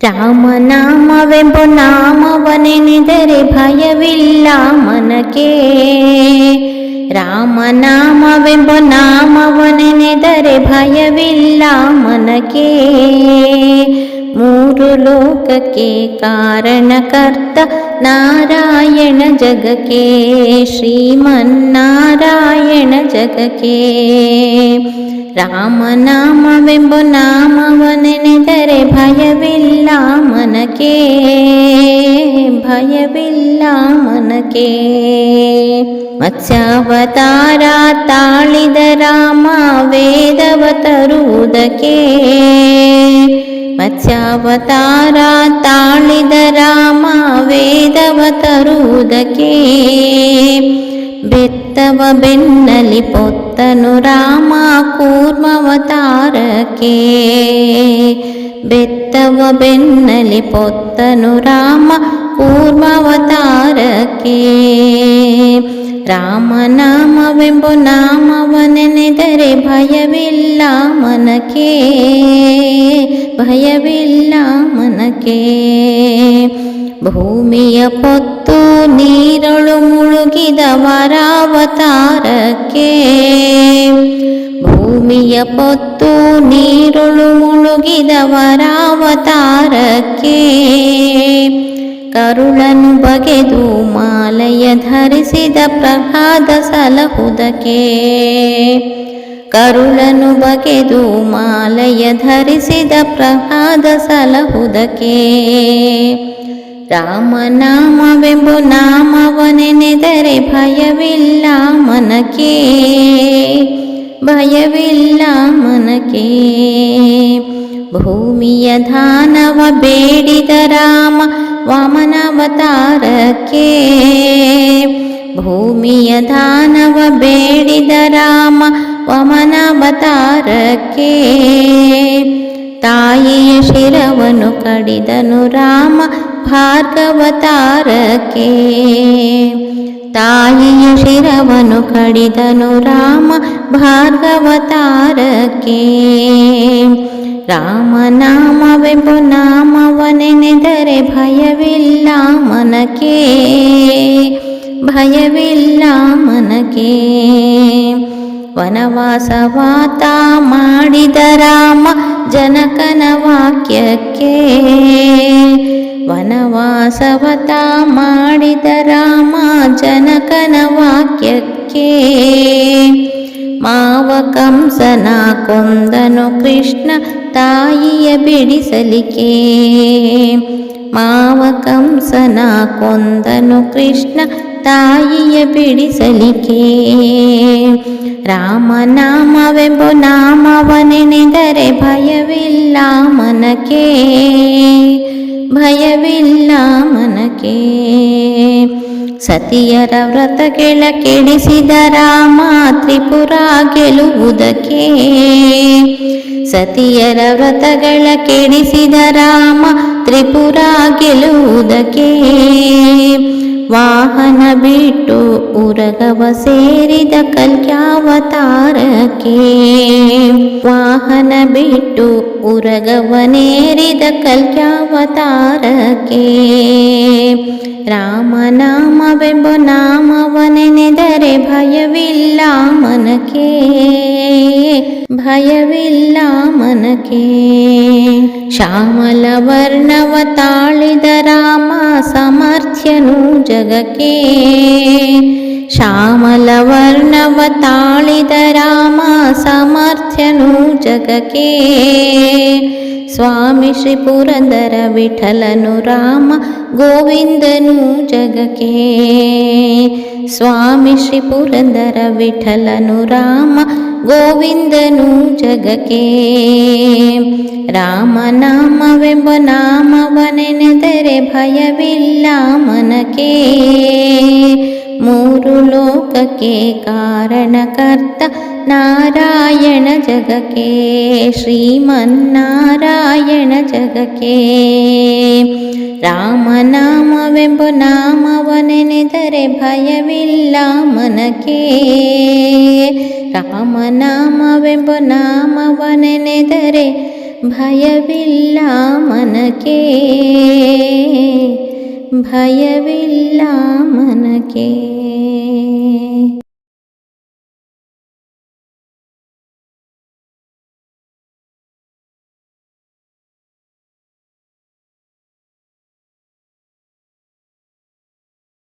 ರಾಮನಾಮವೆಂಬ ನಾಮವನೆನೆದರೆ ಭಯವಿಲ್ಲ ಮನಕ್ಕೆ ರಾಮನಾಮವೆಂಬ ನಾಮವನೆನೆದರೆ ಭಯವಿಲ್ಲ ಮನಕ್ಕೆ लोकके कारणकर्त नारायण जगके श्रीमन्नारायण जगके। रामनाम विम्ब नाम वननि दरे मत्स्यावतारा ताळिद राम वेदवतरुदके ಮತ್ಸ್ಯಾವತಾರ ತಾಳಿದ ರಾಮ ವೇದವ ತರುವುದಕ್ಕೆ ಬೆತ್ತವ ಬೆನ್ನಲಿ ಪೊತ್ತನು ರಾಮ ಕೂರ್ಮವತಾರಕ್ಕೆ ಬೆತ್ತವ ಬೆನ್ನಲಿ ಪೊತ್ತನು ರಾಮ ಕೂರ್ಮವತಾರಕ್ಕೆ ರಾಮನಾಮವೆಂಬ ನಾಮವನೆನೆದರೆ ಭಯವಿಲ್ಲ ಮನಕ್ಕೆ. ಭಯವಿಲ್ಲ ಮನಕ್ಕೆ. ಭೂಮಿಯ ಪೊತ್ತು ನೀರಳು ಮುಳುಗಿದ ವರಾವತಾರಕ್ಕೆ. ಭೂಮಿಯ ಪೊತ್ತು ನೀರುಳು ಮುಳುಗಿದ ವರಾವತಾರಕ್ಕೆ. ಕರುಳನು ಬಗೆದು ಮಾಲೆಯ ಧರಿಸಿದ ಪ್ರಹ್ಲಾದ ಸಲಹುದಕ್ಕೆ. ಕರುಳನು ಬಗೆದು ಮಾಲೆಯ ಧರಿಸಿದ ಪ್ರಹ್ಲಾದ ಸಲಹುದಕ್ಕೆ. ರಾಮನಾಮವೆಂಬು ನಾಮವನೆನೆದರೆ ಭಯವಿಲ್ಲ ಮನಕ್ಕೆ. ಭಯವಿಲ್ಲ ಮನಕ್ಕೆ. ಭೂಮಿಯ ಧಾನವ ಬೇಡಿದ ರಾಮ ವಾಮನಾವತಾರಕ್ಕೆ ಭೂಮಿಯ ದಾನವ ಬೇಡಿದ ರಾಮ ವಾಮನಾವತಾರಕ್ಕೆ ತಾಯಿಯ ಶಿರವನ್ನು ಕಡಿದನು ರಾಮ ಭಾರ್ಗವತಾರಕ್ಕೆ ತಾಯಿಯ ಶಿರವನ್ನು ಕಡಿದನು ರಾಮ ಭಾರ್ಗವತಾರಕ್ಕೆ ರಾಮನಾಮವೆಂಬ ನಾಮವನೆನೆದರೆ ಭಯವಿಲ್ಲ ಮನಕ್ಕೆ ಭಯವಿಲ್ಲ ಮನಕ್ಕೆ ವನವಾಸವಾತ ಮಾಡಿದ ರಾಮ ಜನಕನ ವಾಕ್ಯಕ್ಕೆ ವನವಾಸವತ ಮಾಡಿದ ರಾಮ ಜನಕನ ವಾಕ್ಯಕ್ಕೆ ಮಾವ ಕಂಸನ ಕೊಂದನು ಕೃಷ್ಣ ತಾಯಿಯ ಬಿಡಿಸಲಿಕ್ಕೆ. ಮಾವ ಕಂಸನ ಕೊಂದನು ಕೃಷ್ಣ ತಾಯಿಯ ಬಿಡಿಸಲಿಕ್ಕೆ. ರಾಮನಾಮವೆಂಬು ನಾಮವನೆನೆದರೆ ಭಯವಿಲ್ಲ ಮನಕ್ಕೆ. ಭಯವಿಲ್ಲ ಮನಕ್ಕೆ. ಸತಿಯರ ವ್ರತಗಳ ಕೆಡಿಸಿದ ರಾಮ ತ್ರಿಪುರ ಗೆಲುವುದಕ್ಕೆ. ಸತಿಯರ ವ್ರತಗಳ ಕೆಡಿಸಿದ ರಾಮ ತ್ರಿಪುರ ಗೆಲುವುದಕ್ಕೆ. ವಾಹನ ಬಿಟ್ಟು ಉರಗವ ಸೇರಿದ ಕಲ್ಯಾವತಾರಕ್ಕೆ. ವಾಹನ ಬಿಟ್ಟು ಉರಗವನೇರಿದ ಕಲ್ಯಾವತಾರಕ್ಕೆ. ರಾಮನಾಮವೆಂಬ ನಾಮವನೆನೆದರೆ ಭಯವಿಲ್ಲ ಮನಕ್ಕೆ ಭಯವಿಲ್ಲ ಮನಕ್ಕೆ ಶ್ಯಾಮಲ ವರ್ಣವ ತಾಳಿದ ರಾಮ ಸಮರ್ಥ್ಯನು ಜಗಕ್ಕೆ ಶ್ಯಾಮಲ ವರ್ಣವ ತಾಳಿದ ರಾಮ ಸಮರ್ಥ್ಯನು ಜಗಕ್ಕೆ ಸ್ವಾಮಿ ಶ್ರೀ ಪುರಂದರ ವಿಠಲನು ರಾಮ ಗೋವಿಂದನು ಜಗಕ್ಕೆ ಸ್ವಾಮಿ ಶ್ರೀ ಪುರಂದರ ವಿಠಲನು ರಾಮ ಗೋವಿಂದನು ಜಗಕ್ಕೆ ರಾಮನಾಮವೆಂಬ ನಾಮವನೆನೆದರೆ ಭಯವಿಲ್ಲ ಮನಕ್ಕೆ ಮೂರು ಲೋಕಕ್ಕೆ ಕಾರಣಕರ್ತ ನಾರಾಯಣ ಜಗಕ್ಕೆ ಶ್ರೀಮನ್ನಾರಾಯಣ ಜಗಕ್ಕೆ ರಾಮನಾಮವೆಂಬ ನಾಮವನೆನೆದರೆ ಭಯವಿಲ್ಲ ಮನಕ್ಕೆ. ರಾಮನಾಮವೆಂಬ ನಾಮವನೆನೆದರೆ ಭಯವಿಲ್ಲ ಮನಕ್ಕೆ. ಮನಕೆ ಭಯವಿಲ್ಲ ಮನಕೆ